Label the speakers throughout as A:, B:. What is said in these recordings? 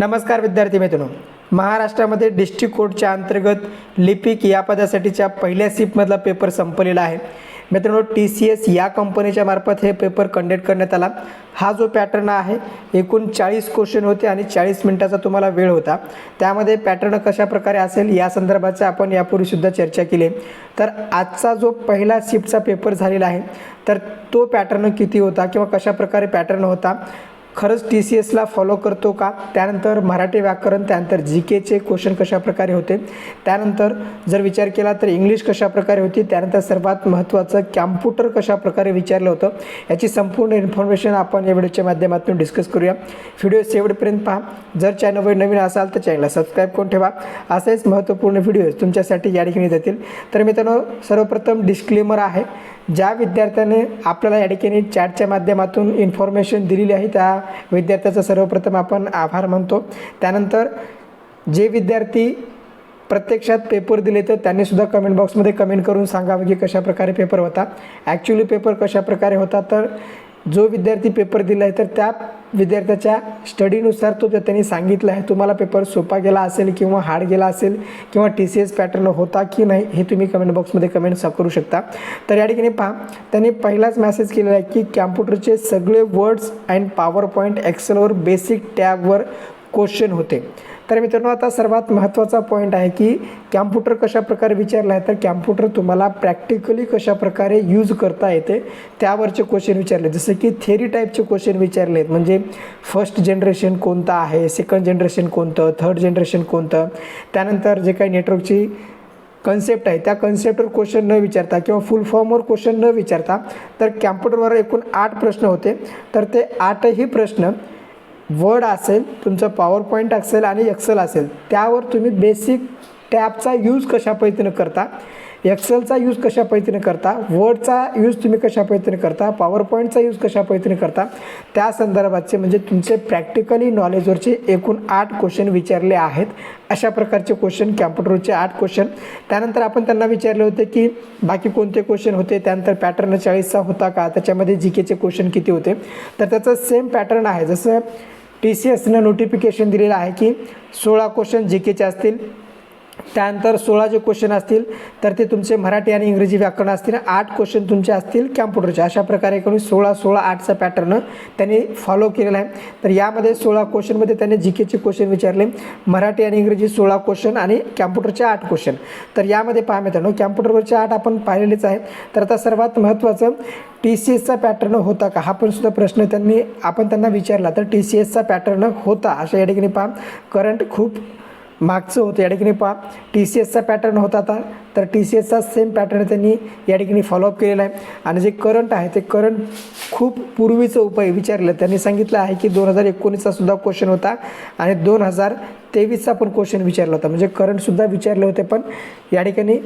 A: नमस्कार विद्यार्थी मित्रांनो. महाराष्ट्रामध्ये डिस्ट्रिक्ट कोर्टच्या अंतर्गत लिपिक या पदासाठीच्या पहिल्या सिपमधला पेपर संपलेला आहे. मित्रांनो टी सी एस या कंपनीच्या मार्फत हे पेपर कंडक्ट करण्यात आला. हा जो पॅटर्न आहे एकूण चाळीस क्वेश्चन होते आणि चाळीस मिनिटाचा तुम्हाला वेळ होता. त्यामध्ये पॅटर्न कशा प्रकारे असेल या संदर्भाचा आपण यापूर्वीसुद्धा चर्चा केली. तर आजचा जो पहिला शिफ्टचा पेपर झालेला आहे तर तो पॅटर्न किती होता किंवा कशा प्रकारे पॅटर्न होता खरंच टी सी एसला फॉलो करतो का? त्यानंतर मराठी व्याकरण त्यानंतर जी केचे क्वेश्चन कशा प्रकारे होते? त्यानंतर जर विचार केला तर इंग्लिश कशा प्रकारे होती? त्यानंतर सर्वात महत्त्वाचं कॅम्प्युटर कशाप्रकारे विचारलं होतं? याची संपूर्ण इन्फॉर्मेशन आपण या व्हिडिओच्या माध्यमातून डिस्कस करूया. व्हिडिओ शेवटपर्यंत पहा. जर चॅनलवर नवीन असाल तर चॅनलला सबस्क्राईब करून ठेवा. असेच महत्त्वपूर्ण व्हिडिओज तुमच्यासाठी या ठिकाणी जातील. तर मित्रांनो सर्वप्रथम डिस्क्लेमर आहे. ज्या विद्यार्थ्याने आपल्याला या ठिकाणी चॅटच्या माध्यमातून इन्फॉर्मेशन दिलेली आहे त्या विद्यार्थ्याचा सर्वप्रथम आपण आभार मानतो. त्यानंतर जे विद्यार्थी प्रत्यक्षात पेपर दिले तर त्यांनी सुद्धा कमेंट बॉक्समध्ये कमेंट करून सांगावं की कशाप्रकारे पेपर होता. ॲक्च्युली पेपर कशाप्रकारे होता तर जो विद्यार्थी पेपर दिला आहे तर त्या विद्यार्थ्याच्या स्टडीनुसार तो जर त्यांनी सांगितलं आहे तुम्हाला पेपर सोपा गेला असेल किंवा हार्ड गेला असेल किंवा टी सी एस पॅटर्न होता की नाही हे तुम्ही कमेंट बॉक्समध्ये कमेंट करू शकता. तर या ठिकाणी पहा त्यांनी पहिलाच मेसेज केलेला आहे की कॅम्प्युटरचे सगळे वर्ड्स अँड पॉवर पॉईंट एक्सेलवर बेसिक टॅबवर क्वेश्चन होते. तर मित्रांनो आता सर्वात महत्त्वाचा पॉईंट आहे की कॅम्प्युटर कशाप्रकारे विचारला आहे तर कॅम्प्युटर तुम्हाला प्रॅक्टिकली कशा प्रकारे यूज करता येते त्यावरचे क्वेश्चन विचारले. जसं की थेरी टाईपचे क्वेश्चन विचारले आहेत. म्हणजे फर्स्ट जनरेशन कोणतं आहे सेकंड जनरेशन कोणतं थर्ड जनरेशन कोणतं? त्यानंतर जे काही नेटवर्कची कन्सेप्ट आहे त्या कन्सेप्टवर क्वेश्चन न विचारता किंवा फुल फॉर्मवर क्वेश्चन न विचारता तर कॅम्प्युटरवर एकूण आठ प्रश्न होते. तर ते आठही प्रश्न वर्ड असेल तुमचं पॉवर पॉईंट असेल आणि एक्सेल असेल त्यावर तुम्ही बेसिक टॅबचा यूज कशा पद्धतीनं करता एक्सेलचा यूज कशा पद्धतीने करता वर्डचा यूज तुम्ही कशा पद्धतीने करता पॉवर पॉईंटचा यूज कशा पद्धतीने करता त्या संदर्भाचे म्हणजे तुमचे प्रॅक्टिकली नॉलेजवरचे एकूण आठ क्वेश्चन विचारले आहेत. अशा प्रकारचे क्वेश्चन कॅम्प्युटरचे आठ क्वेश्चन त्यानंतर आपण त्यांना विचारले होते की बाकी कोणते क्वेश्चन होते त्यानंतर पॅटर्न चाळीसचा होता का त्याच्यामध्ये जी केचे क्वेश्चन किती होते? तर त्याचं सेम पॅटर्न आहे. जसं टी सी एसनं नोटिफिकेशन दिलेलं आहे की सोळा क्वेश्चन जी केचे असतील. त्यानंतर सोळा जे क्वेश्चन असतील तर ते तुमचे मराठी आणि इंग्रजी व्याकरण असतील आठ क्वेश्चन तुमचे असतील कॅम्प्युटरचे अशा प्रकारे करून सोळा सोळा आठचा पॅटर्न त्यांनी फॉलो केलेला आहे. तर यामध्ये सोळा क्वेश्चनमध्ये त्यांनी जी केचे क्वेश्चन विचारले. मराठी आणि इंग्रजी सोळा क्वेश्चन आणि कॅम्प्युटरचे आठ क्वेश्चन तर यामध्ये पहा मित्रांनो कॅम्प्युटरवरचे आठ आपण पाहिलेलेच आहे. तर आता सर्वात महत्त्वाचं टी सी एसचा पॅटर्न होता का? हा पण सुद्धा प्रश्न त्यांनी आपण त्यांना विचारला. तर टी सी एसचा पॅटर्न होता अशा या ठिकाणी पहा. करंट खूप मागचं होतं या ठिकाणी पहा. टी सी एसचा पॅटर्न होता आता. तर टी सी एसचा सेम पॅटर्न त्यांनी या ठिकाणी फॉलोअप केलेला आहे. आणि जे करंट आहे ते करंट खूप पूर्वीचं उपाय विचारलं. त्यांनी सांगितलं आहे की दोन हजार एकोणीसचा सुद्धा क्वेश्चन होता. आणि दोन हजार तेवीसचा पण क्वेश्चन विचारला होता. म्हणजे करंटसुद्धा विचारले होते पण या ठिकाणी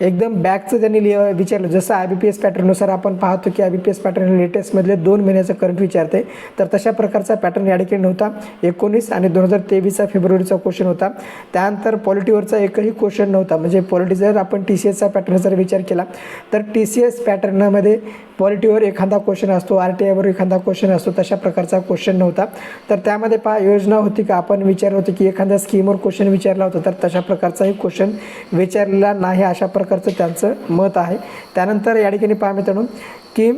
A: एकदम बॅकचं त्यांनी लिह विचारलं. जसं आय बी पी एस पॅटर्ननुसार आपण पाहतो की I B P S pattern लेटेस्टमधले दोन महिन्याचं करंट विचारते. तर तशा प्रकारचा पॅटर्न या ठिकाणी नव्हता. एकोणीस आणि दोन हजार तेवीसचा फेब्रुवारीचा क्वेश्चन होता. त्यानंतर पॉलिटीवरचा एकही क्वेश्चन नव्हता. म्हणजे पॉलिटी जर आपण टी सी एसचा पॅटर्न जर विचार केला तर टी सी एस पॅटर्नमध्ये पॉलिटीवर एखादा क्वेश्चन असतो आर टी आयवर एखादा क्वेश्चन असतो तशा प्रकारचा क्वेश्चन नव्हता. तर त्यामध्ये पहा योजना होती का? आपण विचारलं होतं की एखाद्या स्कीमवर क्वेश्चन विचारला होता तर तशा प्रकारचाही क्वेश्चन विचारलेला नाही अशा प्रकारचं त्यांचं मत आहे. त्यानंतर या ठिकाणी पहा मित्रांनो की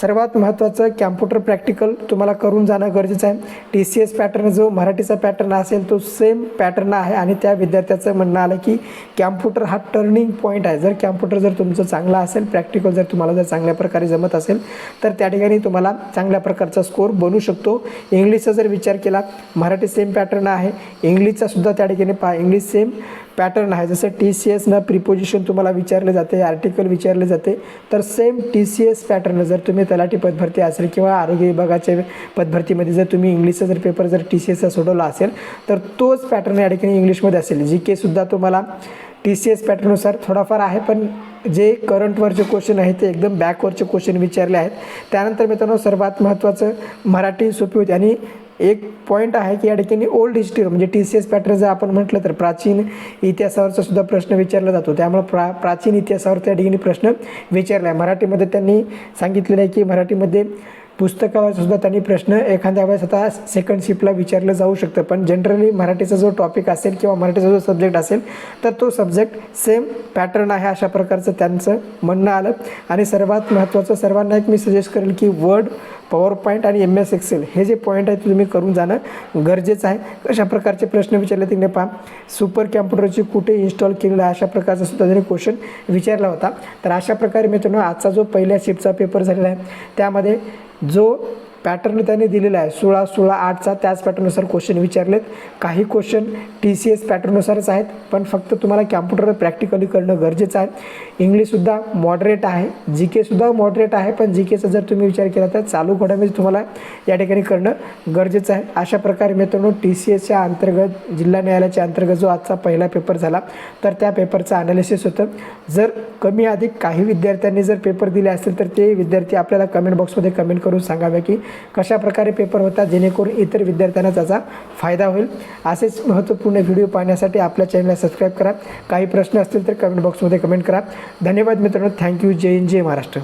A: सर्वात महत्त्वाचं कॅम्प्युटर प्रॅक्टिकल तुम्हाला करून जाणं गरजेचं आहे. टी सी एस पॅटर्न जो मराठीचा पॅटर्न असेल तो सेम पॅटर्न आहे आणि त्या विद्यार्थ्याचं म्हणणं आलं की कॅम्प्युटर हा टर्निंग पॉईंट आहे. जर कॅम्प्युटर जर तुमचं चांगला असेल प्रॅक्टिकल जर तुम्हाला जर चांगल्या प्रकारे जमत असेल तर त्या ठिकाणी तुम्हाला चांगल्या प्रकारचा स्कोर बनू शकतो. इंग्लिशचा जर विचार केला मराठी सेम पॅटर्न आहे. इंग्लिशचा सुद्धा त्या ठिकाणी पहा इंग्लिश सेम पॅटर्न आहे. जसं टी सी एसनं प्रिपोजिशन तुम्हाला विचारले जाते आर्टिकल विचारले जाते तर same T C S pattern जर तुम्ही तलाठी पदभरती असेल किंवा आरोग्य विभागाच्या पदभरतीमध्ये जर तुम्ही इंग्लिशचा जर पेपर जर टी सी एसचा सोडवला असेल तर तोच पॅटर्न या ठिकाणी इंग्लिशमध्ये असेल. जी केसुद्धा तुम्हाला टी सी एस पॅटर्ननुसार थोडाफार आहे पण जे करंटवरचे क्वेश्चन आहेत ते एकदम बॅकवरचे क्वेश्चन विचारले आहेत. त्यानंतर मित्रांनो सर्वात महत्त्वाचं मराठी सोपी होती. आणि एक पॉईंट आहे की या ठिकाणी ओल्ड हिस्ट्री म्हणजे टी सी एस पॅटर्न जर आपण म्हटलं तर प्राचीन इतिहासावरचा सुद्धा प्रश्न विचारला जातो. त्यामुळे प्रा प्राचीन इतिहासावर त्या ठिकाणी प्रश्न विचारला आहे. मराठीमध्ये त्यांनी सांगितलेलं आहे की मराठीमध्ये पुस्तकावर सुद्धा त्यांनी प्रश्न एखाद्या वेळेस आता सेकंड शिफ्टला विचारलं जाऊ शकतं. पण जनरली मराठीचा जो टॉपिक असेल किंवा मराठीचा जो सब्जेक्ट असेल तर तो सब्जेक्ट सेम पॅटर्न आहे अशा प्रकारचं त्यांचं म्हणणं आलं. आणि सर्वात महत्त्वाचं सर्वांना एक मी सजेस्ट करेल की वर्ड पॉवर पॉईंट आणि एम एस एक्सेल हे जे पॉईंट आहे ते तुम्ही करून जाणं गरजेचं आहे. अशा प्रकारचे प्रश्न विचारले तिकडे पहा. सुपर कॅम्प्युटरची कुठे इन्स्टॉल केलेलं आहे? अशा प्रकारचा सुद्धा त्यांनी क्वेश्चन विचारला होता. तर अशा प्रकारे मित्रांनो आजचा जो पहिल्या शिफ्टचा पेपर झालेला आहे त्यामध्ये जो पॅटर्न त्यांनी दिलेला आहे. सोळा सोळा आठचा त्याच पॅटर्ननुसार क्वेश्चन विचारलेत. काही क्वेश्चन टी सी एस पॅटर्ननुसारच आहेत पण फक्त तुम्हाला कॅम्प्युटर प्रॅक्टिकली करणं गरजेचं आहे. इंग्लिशसुद्धा मॉडरेट आहे. जी केसुद्धा मॉडरेट आहे पण जी केचा जर तुम्ही विचार केला तर चालू घडामोडी तुम्हाला या ठिकाणी करणं गरजेचं आहे. अशा प्रकारे मित्रांनो टी सी एसच्या अंतर्गत जिल्हा न्यायालयाच्या अंतर्गत जो आजचा पहिला पेपर झाला तर त्या पेपरचं अनालिसिस होतं. जर कमी अधिक काही विद्यार्थ्यांनी जर पेपर दिले असतील तर ते विद्यार्थी आपल्याला कमेंट बॉक्समध्ये कमेंट करून सांगावे की कशाप्रकारे पेपर होता जेणेकरून इतर विद्यार्थ्यांना त्याचा फायदा होईल. असेच महत्त्वपूर्ण व्हिडिओ पाहण्यासाठी आपल्या चॅनलला सबस्क्राईब करा. काही प्रश्न असतील तर कमेंट बॉक्समध्ये कमेंट करा. धन्यवाद मित्रांनो. Thank you. जय हिंद जय महाराष्ट्र.